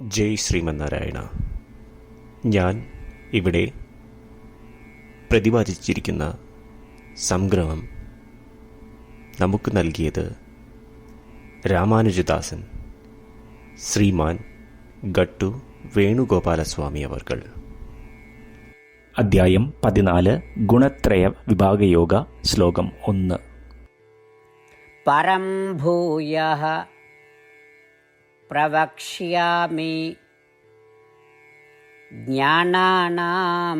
ജയ് ശ്രീമന്നാരായണ. ഞാൻ ഇവിടെ പ്രതിപാദിച്ചിരിക്കുന്ന സംഗ്രഹം നമുക്ക് നൽകിയത് രാമാനുജദാസൻ ശ്രീമാൻ ഗട്ടു വേണുഗോപാലസ്വാമി അവർകൾ. അദ്ധ്യായം പതിനാല് ഗുണത്രയ വിഭാഗയോഗ ശ്ലോകം ഒന്ന്. പരംഭൂയ प्रवक्ष्यामि। ज्ञानानां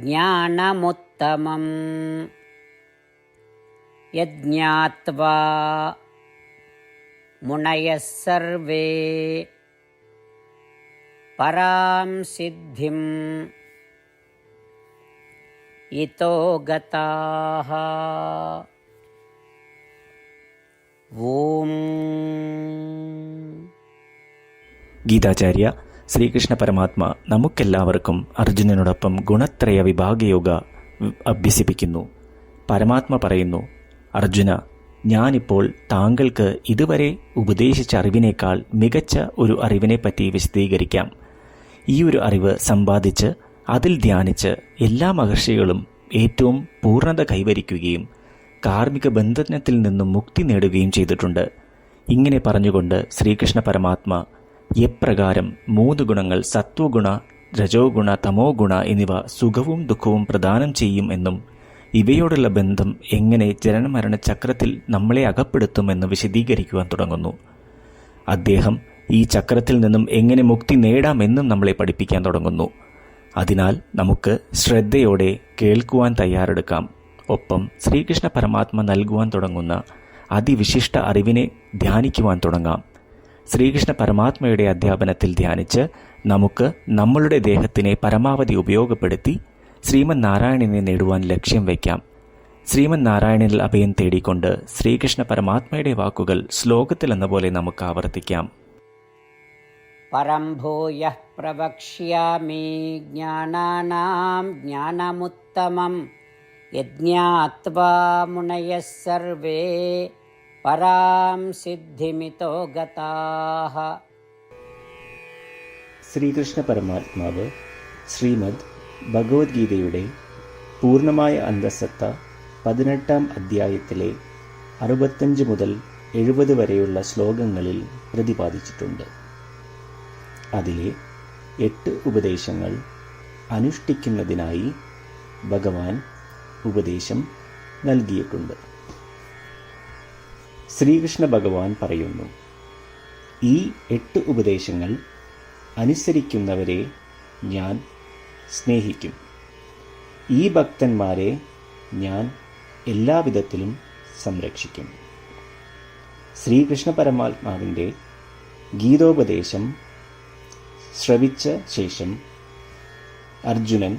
ज्ञानमुत्तमं यज्ञात्वा मुनयः सर्वे। परां सिद्धिम्। इतो गताः ॐ ഗീതാചാര്യ ശ്രീകൃഷ്ണ പരമാത്മ നമുക്കെല്ലാവർക്കും അർജുനനോടൊപ്പം ഗുണത്രയ വിഭാഗയോഗ അഭ്യസിപ്പിക്കുന്നു. പരമാത്മ പറയുന്നു അർജുന ഞാനിപ്പോൾ താങ്കൾക്ക് ഇതുവരെ ഉപദേശിച്ച അറിവിനേക്കാൾ മികച്ച ഒരു അറിവിനെപ്പറ്റി വിശദീകരിക്കാം. ഈ ഒരു അറിവ് സമ്പാദിച്ച് അതിൽ ധ്യാനിച്ച് എല്ലാ മഹർഷികളും ഏറ്റവും പൂർണത കൈവരിക്കുകയും കാർമ്മിക ബന്ധനത്തിൽ നിന്നും മുക്തി നേടുകയും ചെയ്തിട്ടുണ്ട്. ഇങ്ങനെ പറഞ്ഞുകൊണ്ട് ശ്രീകൃഷ്ണ പരമാത്മ എപ്രകാരം മൂന്ന് ഗുണങ്ങൾ സത്വഗുണ രജോ ഗുണ തമോ ഗുണ എന്നിവ സുഖവും ദുഃഖവും പ്രദാനം ചെയ്യും എന്നും ഇവയോടുള്ള ബന്ധം എങ്ങനെ ജനനമരണ ചക്രത്തിൽ നമ്മളെ അകപ്പെടുത്തുമെന്ന് വിശദീകരിക്കുവാൻ തുടങ്ങുന്നു. അദ്ദേഹം ഈ ചക്രത്തിൽ നിന്നും എങ്ങനെ മുക്തി നേടാമെന്നും നമ്മളെ പഠിപ്പിക്കാൻ തുടങ്ങുന്നു. അതിനാൽ നമുക്ക് ശ്രദ്ധയോടെ കേൾക്കുവാൻ തയ്യാറെടുക്കാം. ഒപ്പം ശ്രീകൃഷ്ണ പരമാത്മ നൽകുവാൻ തുടങ്ങുന്ന അതിവിശിഷ്ട അറിവിനെ ധ്യാനിക്കുവാൻ തുടങ്ങാം. ശ്രീകൃഷ്ണ പരമാത്മയുടെ അധ്യാപനത്തിൽ ധ്യാനിച്ച് നമുക്ക് നമ്മളുടെ ദേഹത്തിനെ പരമാവധി ഉപയോഗപ്പെടുത്തി ശ്രീമൻ നാരായണനെ നേടുവാൻ ലക്ഷ്യം വയ്ക്കാം. ശ്രീമൻ നാരായണനിൽ അഭയം തേടിക്കൊണ്ട് ശ്രീകൃഷ്ണ പരമാത്മയുടെ വാക്കുകൾ ശ്ലോകത്തിൽ എന്ന പോലെ നമുക്ക് ആവർത്തിക്കാം. പരംഭൂയ പ്രവക്ഷ്യാമി ജ്ഞാനാനാം ജ്ഞാനമുത്തമം यज्ञात्वा मुनयः सर्वे परां सिद्धिमितो गताः ശ്രീകൃഷ്ണ പരമാത്മാവ് ശ്രീമദ് ഭഗവത്ഗീതയുടെ പൂർണ്ണമായ അന്തസത്ത പതിനെട്ടാം അധ്യായത്തിലെ അറുപത്തഞ്ച് മുതൽ എഴുപത് വരെയുള്ള ശ്ലോകങ്ങളിൽ പ്രതിപാദിച്ചിട്ടുണ്ട് അതിലെ എട്ട് ഉപദേശങ്ങൾ അനുഷ്ഠിക്കുന്നതിനായി ഭഗവാൻ ഉപദേശം നൽകിയിട്ടുണ്ട്. ശ്രീകൃഷ്ണ ഭഗവാൻ പറയുന്നു ഈ എട്ട് ഉപദേശങ്ങൾ അനുസരിക്കുന്നവരെ ഞാൻ സ്നേഹിക്കും. ഈ ഭക്തന്മാരെ ഞാൻ എല്ലാവിധത്തിലും സംരക്ഷിക്കും. ശ്രീകൃഷ്ണ പരമാത്മാവിന്റെ ഗീതോപദേശം ശ്രവിച്ച ശേഷം അർജുനൻ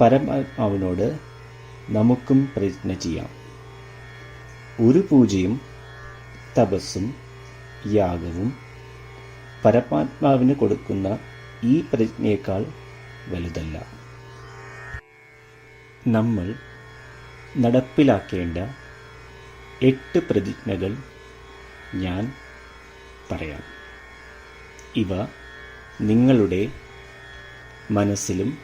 പരമാത്മാവിനോട് നമുക്കും പ്രതിജ്ഞ ചെയ്യാം. ഒരു പൂജയും തപസ്സും യാഗവും പരമാത്മാവിന് കൊടുക്കുന്ന ഈ പ്രതിജ്ഞയേക്കാൾ വലുതല്ല. നമ്മൾ നടപ്പിലാക്കേണ്ട എട്ട് പ്രതിജ്ഞകൾ ഞാൻ പറയാം. ഇവ നിങ്ങളുടെ മനസ്സിലും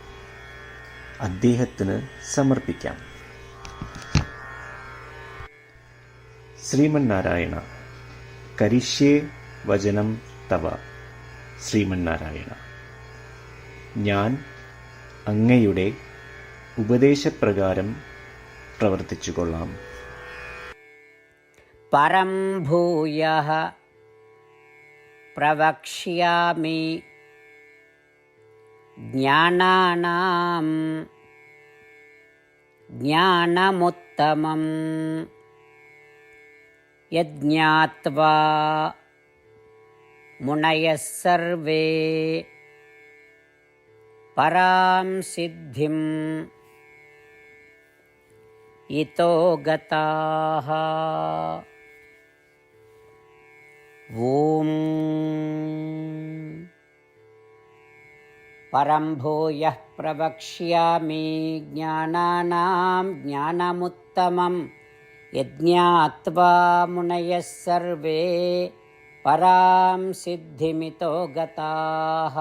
അദ്ദേഹത്തിന് സമർപ്പിക്കാം. ശ്രീമന്നാരായണ കരിഷ്യേ വചനം തവ. ശ്രീമന്നാരായണ ഞാൻ അങ്ങയുടെ ഉപദേശപ്രകാരം പ്രവർത്തിച്ചുകൊള്ളാം. പരം ഭൂയ പ്രവക്ഷ്യാമി ज्ञानानां ज्ञानमुत्तमं यज्ञात्वा मुनयः सर्वे परां सिद्धिम् इतो गताः। ॐ परं भूयः प्रवक्ष्यामि ज्ञानानां ज्ञानमुत्तमं यज्ञात्वा मुनयः सर्वे परां सिद्धिमितो गताः